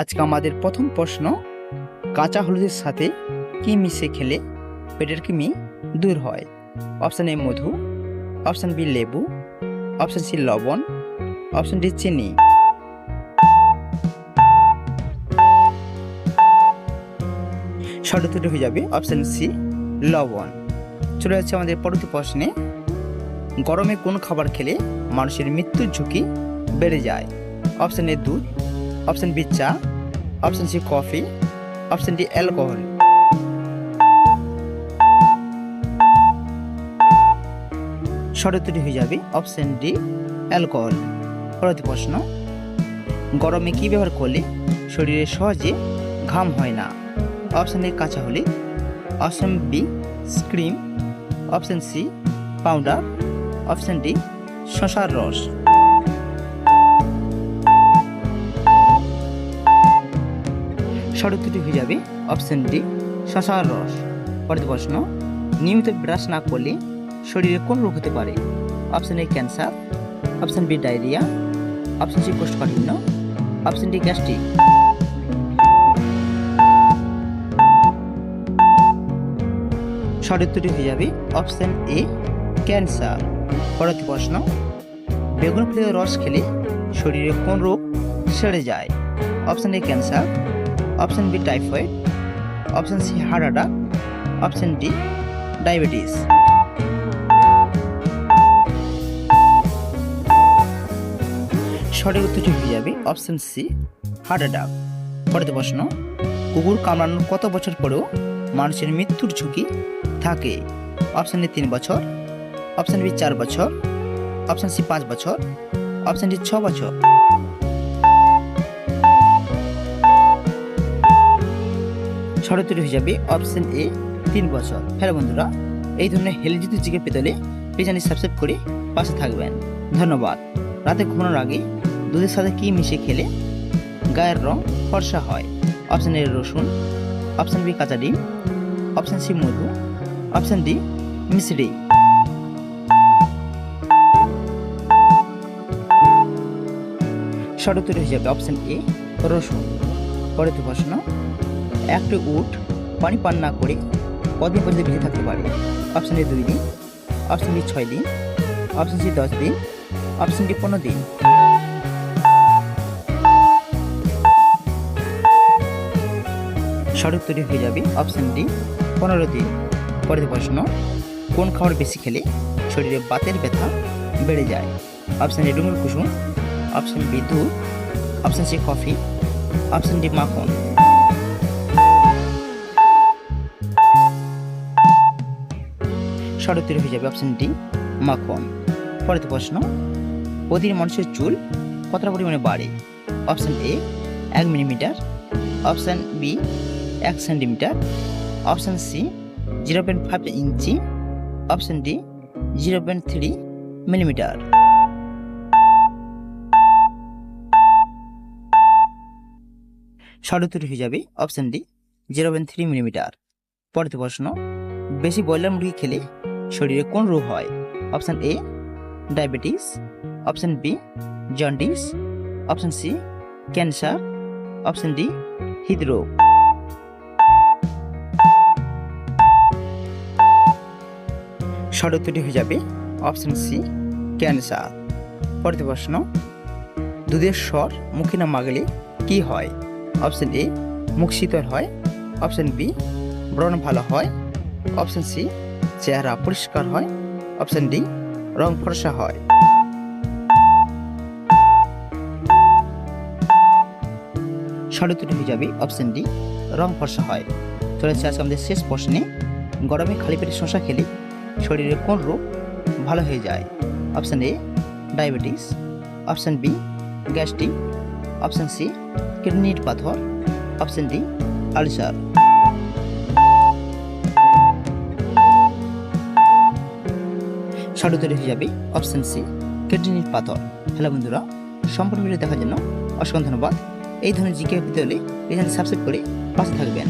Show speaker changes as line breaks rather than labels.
আজকে আমাদের প্রথম প্রশ্ন, কাঁচা হলুদের সাথে কি মিশে খেলে পেটের কৃমি দূর হয়? অপশান এ মধু, অপশান বি লেবু, অপশান সি লবণ, অপশান ডি চিনি। সঠিক উত্তরটি হয়ে যাবে অপশান সি লবণ। চলে যাচ্ছে আমাদের পরবর্তী প্রশ্নে, গরমে কোন খাবার খেলে মানুষের মৃত্যুর ঝুঁকি বেড়ে যায়? অপশান এ দুধ অপশান বি চা, option C coffee, option D alcohol. সঠিক উত্তরটি হয়ে যাবে, অপশন ডি অ্যালকোহল। পরবর্তী প্রশ্ন, গরমে কি ব্যবহার করলে শরীরে সহজে ঘাম হয় না? অপশন এ কাঁচা হলুদ option B scream option C powder, option D শশার রস। সঠিক হয়ে যাবে। অপশান ডি শশার রস। পরের প্রশ্ন, নিয়মিত ব্রাশ না করলে শরীরে কোন রোগ হতে পারে? Option A cancer. Option B diarrhoea. Option C কোষ্ঠকাঠিন্য। Option D gastric. সঠিক উত্তরটি হয়ে যাবে। Option A cancer. পরবর্তী প্রশ্ন বেগুন ফুলের রস খেলে শরীরে কোন রোগ সেরে যায়? Option A cancer. Option B typhoid, option C heart attack option D diabetes. সঠিক উত্তরটি হয়ে যাবে অপশান সি হার্ট অ্যাটাক পরের প্রশ্ন, কুকুর কামড়ানোর কত বছর পরেও মানুষের মৃত্যুর ঝুঁকি থাকে? অপশান এ তিন বছর, অপশান বি চার বছর, অপশান সি পাঁচ বছর, অপশান ডি ছ বছর। হয়ে যাবে অপশন এ তিন বছর। হ্যালো বন্ধুরা, এই ধরনের হেলদি জিকে পেতে পেছানি সাবস্ক্রাইব করে পাশে থাকবেন। ধন্যবাদ। রাতে ঘুমানোর আগে দুধের সাথে কি মিশিয়ে খেলে গায়ের রং ফর্সা হয়? অপশন এ রসুন। অপশন বি কাঁচা ডিম। অপশন সি মধু। অপশন ডি মিশ্রি হয়ে যাবে অপশন এ রসুন। পরের প্রশ্ন একটি উট পানি পান না করে কদিন পর্যন্ত বেঁচে থাকতে পারে। অপশন এ দুই দিন অপশন বি ছয় দিন অপশন সি দশ দিন অপশন ডি পনেরো দিন। সঠিক তৈরি হয়ে যাবে অপশন ডি পনেরো দিন। পরের প্রশ্ন, কোন খাবার বেশি খেলে শরীরে বাতের ব্যথা বেড়ে যায়? অপশন এ ডুমুর কুসুম অপশন বি দুধ option C coffee option D মাখন। উত্তর হয়ে যাবে অপশন ডি মাখন। পরের প্রশ্ন প্রতিদিন মানুষের চুল কতটা পরিমাণে বাড়ে? অপশন এ এক মিলিমিটার অপশন বি এক centimetre option C zero point five inch option D zero point three millimetre উত্তর হয়ে যাবে option D zero point three millimetre পরের প্রশ্ন, বেশি ব্রয়লার মুরগি খেলে শরীরে কোন রোগ হয়? Option A diabetes, option B jaundice, option C cancer, option D হৃদরোগ। সঠিক হয়ে যাবে অপশন সি ক্যান্সার। পরের প্রশ্ন, দুধের স্বর মুখে না মাগলে কি হয়? অপশন এ মুখ শীতল হয়। অপশান বি ব্রণ ভালো হয়। অপশান সি চেহারা পরিষ্কার হয় অপশন ডি রং ফর্সা হয়। উত্তরটি হয়ে যাবে অপশন ডি রং ফর্সা হয়। চলেছে আজকে আমাদের শেষ প্রশ্নে। গরমে খালি পেটে শশা খেলে শরীরে কোন রোগ ভালো হয়ে যায়? Option A diabetes option B gastric option C কিডনির পাথর অপশন ডি আলসার সঠিক হয়ে যাবে। অপশান সি কিডনির পাথর। হ্যালো বন্ধুরা, সম্পূর্ণ ভিডিও দেখার জন্য অসংখ্য ধন্যবাদ। এই ধরনের জিকে পেতে হলে সাবস্ক্রাইব করে পাশে থাকবেন।